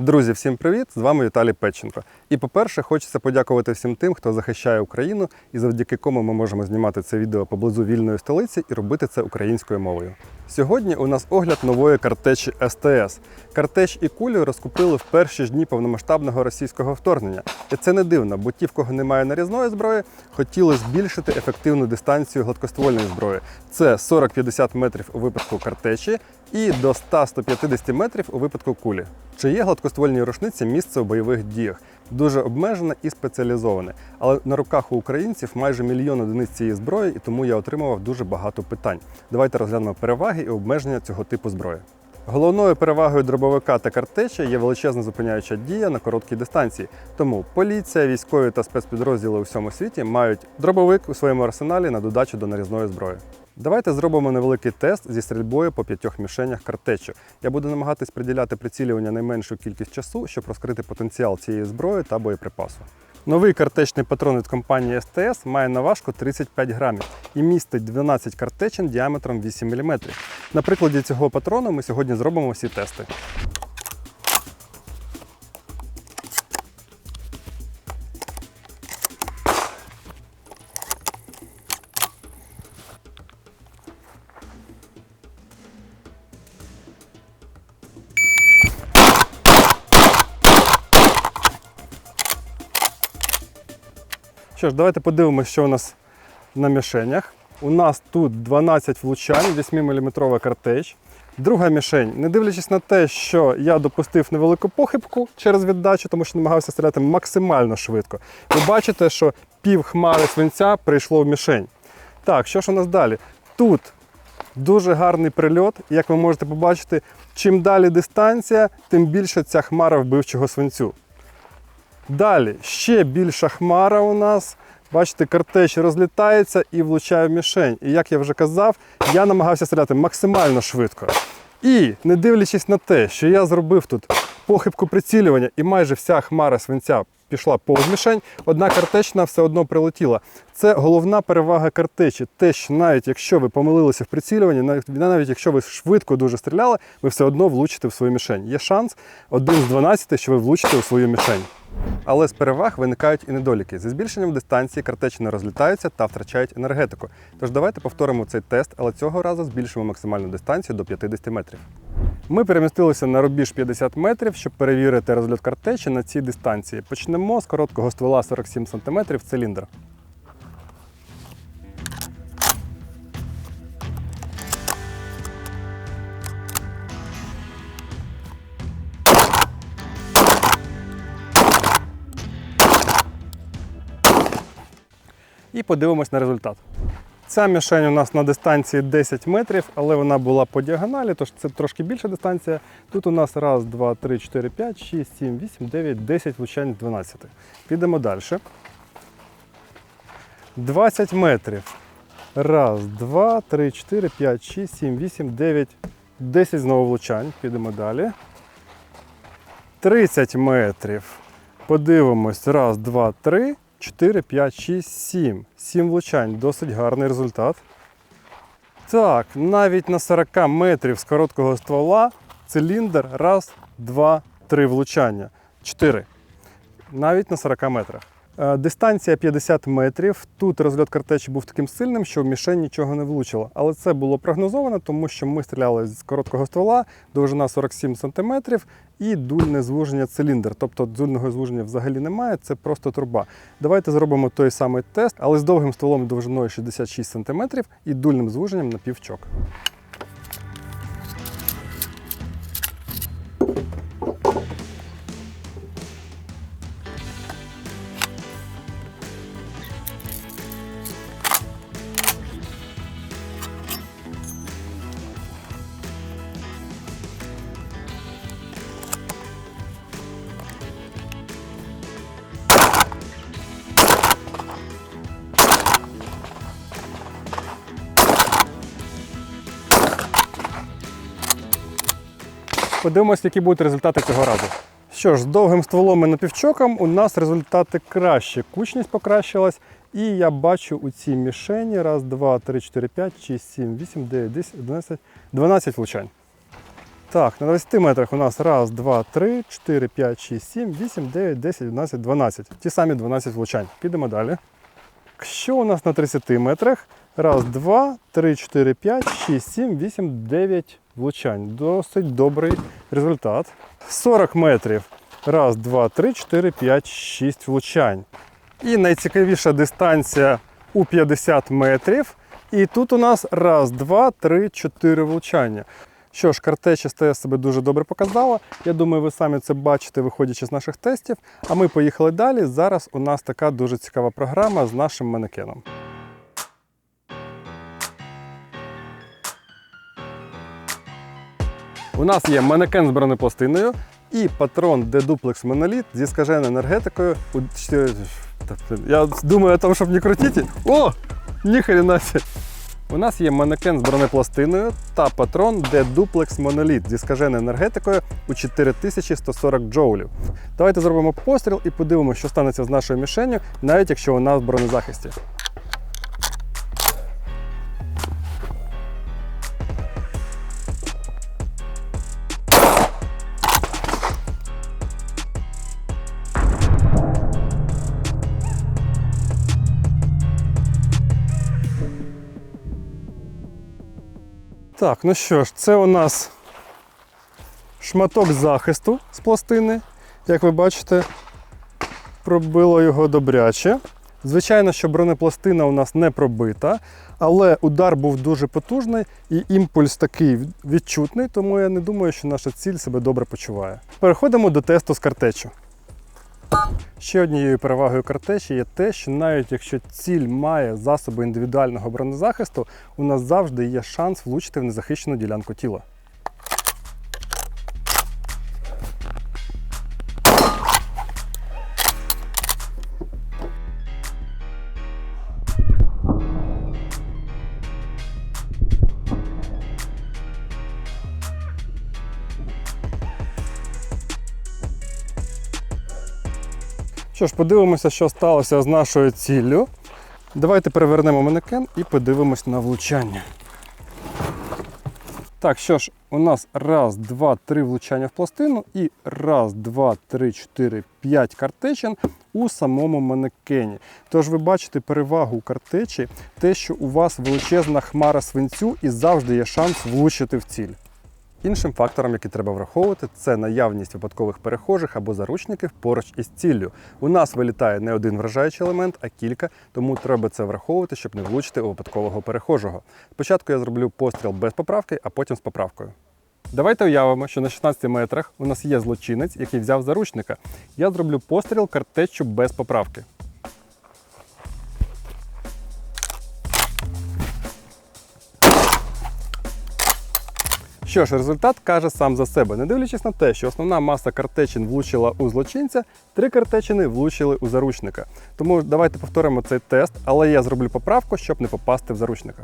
Друзі, всім привіт! З вами Віталій Петченко. І по-перше, хочеться подякувати всім тим, хто захищає Україну, і завдяки кому ми можемо знімати це відео поблизу вільної столиці і робити це українською мовою. Сьогодні у нас огляд нової картечі СТС. Картеч і кулю розкупили в перші ж дні повномасштабного російського вторгнення. І це не дивно, бо ті, в кого немає нарізної зброї, хотіли збільшити ефективну дистанцію гладкоствольної зброї. Це 40-50 метрів у випадку картечі і до 100-150 метрів у випадку кулі. Чи є гладкоствольній рушниці місце у бойових діях? Дуже обмежене і спеціалізоване. Але на руках у українців майже мільйон одиниць цієї зброї, і тому я отримував дуже багато питань. Давайте розглянемо переваги і обмеження цього типу зброї. Головною перевагою дробовика та картеча є величезна зупиняюча дія на короткій дистанції. Тому поліція, військові та спецпідрозділи у всьому світі мають дробовик у своєму арсеналі на додачу до нарізної зброї. Давайте зробимо невеликий тест зі стрільбою по п'ятьох мішенях картечу. Я буду намагатись приділяти прицілювання найменшу кількість часу, щоб розкрити потенціал цієї зброї та боєприпасу. Новий картечний патрон від компанії СТС має наважку 35 грамів і містить 12 картечин діаметром 8 мм. На прикладі цього патрону ми сьогодні зробимо всі тести. Що ж, давайте подивимося, що у нас на мішенях. У нас тут 12 влучань, 8-мм картеч. Друга мішень, не дивлячись на те, що я допустив невелику похибку через віддачу, тому що намагався стріляти максимально швидко. Ви бачите, що пів хмари свинця прийшло в мішень. Так, що ж у нас далі? Тут дуже гарний прильот. Як ви можете побачити, чим далі дистанція, тим більше ця хмара вбивчого свинцю. Далі ще більша хмара у нас. Бачите, картеч розлітається і влучає в мішень. І як я вже казав, я намагався стріляти максимально швидко. І не дивлячись на те, що я зробив тут похибку прицілювання, і майже вся хмара свинця пішла повз мішень, одна картечна все одно прилетіла. Це головна перевага картечі. Те, що навіть якщо ви помилилися в прицілюванні, навіть, навіть якщо ви швидко дуже стріляли, ви все одно влучите в свою мішень. Є шанс один з 12, що ви влучите у свою мішень. Але з переваг виникають і недоліки. Зі збільшенням дистанції картечі не розлітаються та втрачають енергетику. Тож давайте повторимо цей тест, але цього разу збільшимо максимальну дистанцію до 50 метрів. Ми перемістилися на рубіж 50 метрів, щоб перевірити розльот картечі на цій дистанції. Почнемо з короткого ствола 47 см циліндр. І подивимось на результат. Ця мішень у нас на дистанції 10 метрів, але вона була по діагоналі, тож це трошки більша дистанція. Тут у нас раз, два, три, чотири, п'ять, шість, сім, вісім, дев'ять, десять влучань з 12. Підемо далі. 20 метрів. Раз, два, три, чотири, п'ять, шість, сім, вісім, дев'ять, 10 знову влучань. Підемо далі. 30 метрів. Подивимось. Раз, два, три. 4, 5, 6, 7. 7 влучань. Досить гарний результат. Так, навіть на 40 метрів з короткого ствола циліндр. Раз, два, три влучання. 4. Навіть на 40 метрах. Е, Дистанція 50 метрів. Тут розльот картечі був таким сильним, що в мішень нічого не влучило. Але це було прогнозовано, тому що ми стріляли з короткого ствола, довжина 47 см і дульне звуження циліндр. Тобто дульного звуження взагалі немає, це просто труба. Давайте зробимо той самий тест, але з довгим стволом довжиною 66 см і дульним звуженням на півчок. Подивимось, які будуть результати цього разу. Що ж, з довгим стволом і напівчоком у нас результати краще. Кучність покращилась, і я бачу у цій мішені раз, два, три, чотири, п'ять, шість, сім, вісім, дев'ять, десять, одинадцять, 12 влучань. Так, на 20 метрах у нас раз, два, три, 4, 5, 6, 7, 8, 9, 10, 11, 12. Ті самі 12 влучань. Підемо далі. Що у нас на 30 метрах? Раз, два, три, 4, 5, 6, 7, 8, 9 влучань. Досить добрий результат. 40 метрів. Раз, два, три, 4, 5, 6 влучань. І найцікавіша дистанція у 50 метрів. І тут у нас раз, два, три, чотири влучання. Що ж, картеча СТС себе дуже добре показала. Я думаю, ви самі це бачите, виходячи з наших тестів. А ми поїхали далі. Зараз у нас така дуже цікава програма з нашим манекеном. У нас є манекен з бронепластиною і патрон D-Duplex Monolith зі скаженою енергетикою. у 4 Я думаю о щоб не крутити. О! Ніхрена себе! У нас є манекен з бронепластиною та патрон D-Duplex Monolith зі скаженою енергетикою у 4140 джоулів. Давайте зробимо постріл і подивимося, що станеться з нашою мішенню, навіть якщо вона в бронезахисті. Так, ну що ж, це у нас шматок захисту з пластини. Як ви бачите, пробило його добряче. Звичайно, що бронепластина у нас не пробита, але удар був дуже потужний і імпульс такий відчутний, тому я не думаю, що наша ціль себе добре почуває. Переходимо до тесту з картечу. Ще однією перевагою картечі є те, що навіть якщо ціль має засоби індивідуального бронезахисту, у нас завжди є шанс влучити в незахищену ділянку тіла. Що ж, подивимося, що сталося з нашою ціллю. Давайте перевернемо манекен і подивимось на влучання. Так, що ж, у нас раз, два, три влучання в пластину і раз, два, три, чотири, п'ять картечин у самому манекені. Тож ви бачите перевагу картечі, те, що у вас величезна хмара свинцю і завжди є шанс влучити в ціль. Іншим фактором, який треба враховувати, це наявність випадкових перехожих або заручників поруч із ціллю. У нас вилітає не один вражаючий елемент, а кілька, тому треба це враховувати, щоб не влучити у випадкового перехожого. Спочатку я зроблю постріл без поправки, а потім з поправкою. Давайте уявимо, що на 16 метрах у нас є злочинець, який взяв заручника. Я зроблю постріл картеччю без поправки. Що ж, результат каже сам за себе. Не дивлячись на те, що основна маса картечин влучила у злочинця, три картечини влучили у заручника. Тому давайте повторимо цей тест, але я зроблю поправку, щоб не попасти в заручника.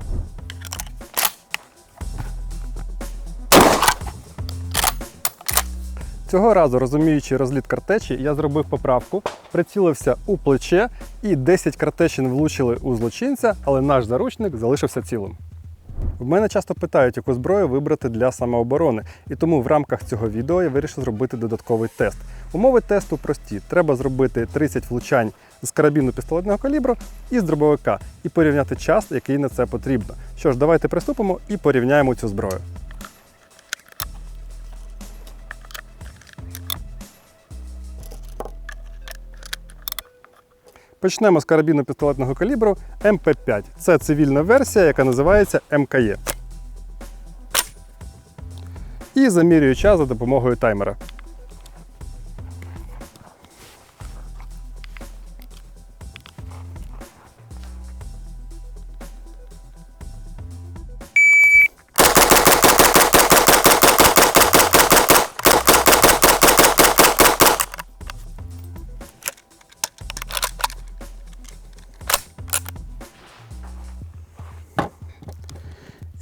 Цього разу, розуміючи розліт картечі, я зробив поправку, прицілився у плече і 10 картечин влучили у злочинця, але наш заручник залишився цілим. В мене часто питають, яку зброю вибрати для самооборони, і тому в рамках цього відео я вирішив зробити додатковий тест. Умови тесту прості: треба зробити 30 влучань з карабіну пістолетного калібру і з дробовика, і порівняти час, який на це потрібно. Що ж, давайте приступимо і порівняємо цю зброю. Почнемо з карабіну пістолетного калібру МП5. Це цивільна версія, яка називається МКЄ. І замірюю час за допомогою таймера.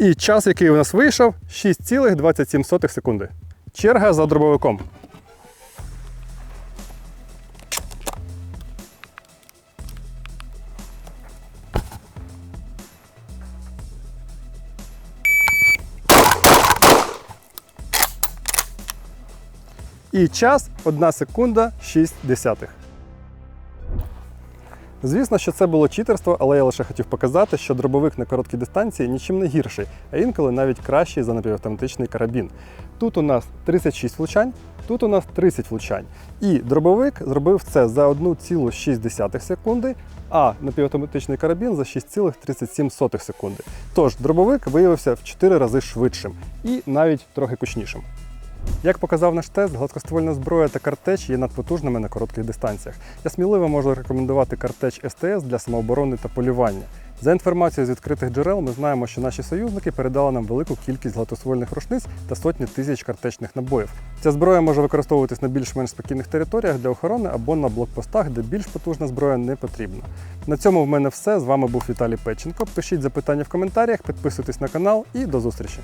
І час, який у нас вийшов, 6,27 секунди. Черга за дробовиком. І час 1 секунда 6 десятих. Звісно, що це було читерство, але я лише хотів показати, що дробовик на короткій дистанції нічим не гірший, а інколи навіть кращий за напівавтоматичний карабін. Тут у нас 36 влучань, тут у нас 30 влучань. І дробовик зробив це за 1,6 секунди, а напівавтоматичний карабін за 6,37 секунди. Тож дробовик виявився в 4 рази швидшим і навіть трохи кучнішим. Як показав наш тест, гладкоствольна зброя та картеч є надпотужними на коротких дистанціях. Я сміливо можу рекомендувати картеч СТС для самооборони та полювання. За інформацією з відкритих джерел, ми знаємо, що наші союзники передали нам велику кількість гладкоствольних рушниць та сотні тисяч картечних набоїв. Ця зброя може використовуватись на більш-менш спокійних територіях для охорони або на блокпостах, де більш потужна зброя не потрібна. На цьому в мене все. З вами був Віталій Печенко. Пишіть запитання в коментарях, підписуйтесь на канал і до зустрічі.